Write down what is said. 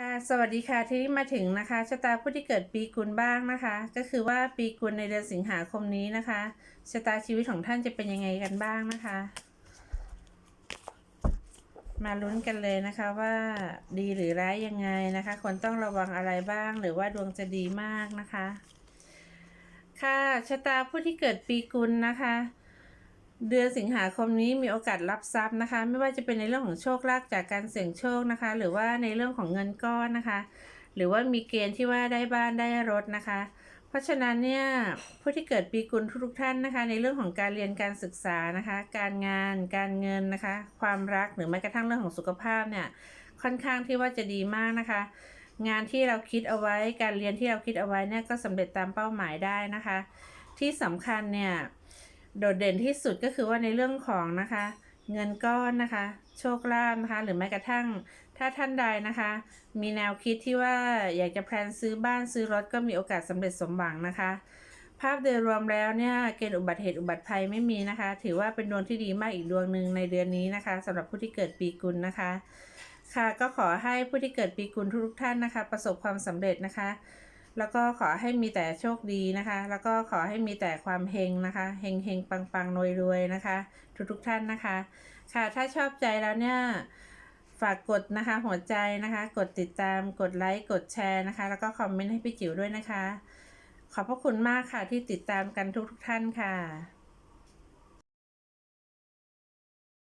ค่ะสวัสดีค่ะที่มาถึงนะคะชะตาผู้ที่เกิดปีกุลบ้างนะคะ ก็คือว่าปีกุลในเดือนสิงหาคมนี้นะคะชะตาชีวิตของท่านจะเป็นยังไงกันบ้างนะคะ มาลุ้นกันเลยนะคะว่าดีหรือร้ายยังไงนะคะควรต้องระวังอะไรบ้างหรือว่าดวงจะดีมากนะคะ ค่ะชะตาผู้ที่เกิดปีกุลนะคะ เดือนสิงหาคมนี้มีโอกาสรับทรัพย์นะคะ ไม่ว่าจะเป็นในเรื่องของโชคลาภจากการเสี่ยงโชคนะคะ หรือว่าในเรื่องของเงินก้อนนะคะ หรือว่ามีเกณฑ์ที่ว่าได้บ้านได้รถนะคะ เพราะฉะนั้นเนี่ยผู้ที่เกิดปีกุลทุกท่านนะคะ ในเรื่องของการเรียนการศึกษานะคะ การงานการเงินนะคะ ความรักหรือแม้กระทั่งเรื่องของสุขภาพเนี่ยค่อนข้างที่ว่าจะดีมากนะคะ งานที่เราคิดเอาไว้การเรียนที่เราคิดเอาไว้เนี่ยก็สำเร็จตามเป้าหมายได้นะคะ ที่สำคัญเนี่ย โดดเด่นที่สุดก็คือว่าในเรื่องของนะคะ เงินก้อนนะคะ โชคลาภนะคะ หรือแม้กระทั่งถ้าท่านใดนะคะ มีแนวคิดที่ว่าอยากจะแพลนซื้อบ้านซื้อรถก็มีโอกาสสำเร็จสมหวังนะคะ ภาพโดยรวมแล้วเนี่ยเกณฑ์อุบัติเหตุอุบัติภัยไม่มีนะคะ ถือว่าเป็นดวงที่ดีมากอีกดวงหนึ่งในเดือนนี้นะคะสำหรับผู้ที่เกิดปีกุลนะคะค่ะก็ขอให้ผู้ที่เกิดปีกุลทุกท่านนะคะ ประสบความสำเร็จนะคะ แล้วก็ขอให้มีแต่โชคดีนะคะ แล้วก็ขอให้มีแต่ความเฮงนะคะเฮงเฮงปังปังรวยรวยนะคะ ทุกทุกท่านนะคะ ค่ะถ้าชอบใจแล้วเนี่ยฝากกดนะคะหัวใจนะคะ กดติดตามกดไลค์กดแชร์นะคะ แล้วก็คอมเมนต์ให้พี่จิ๋วด้วยนะคะ ขอบพระคุณมากค่ะที่ติดตามกันทุกทุกท่านค่ะ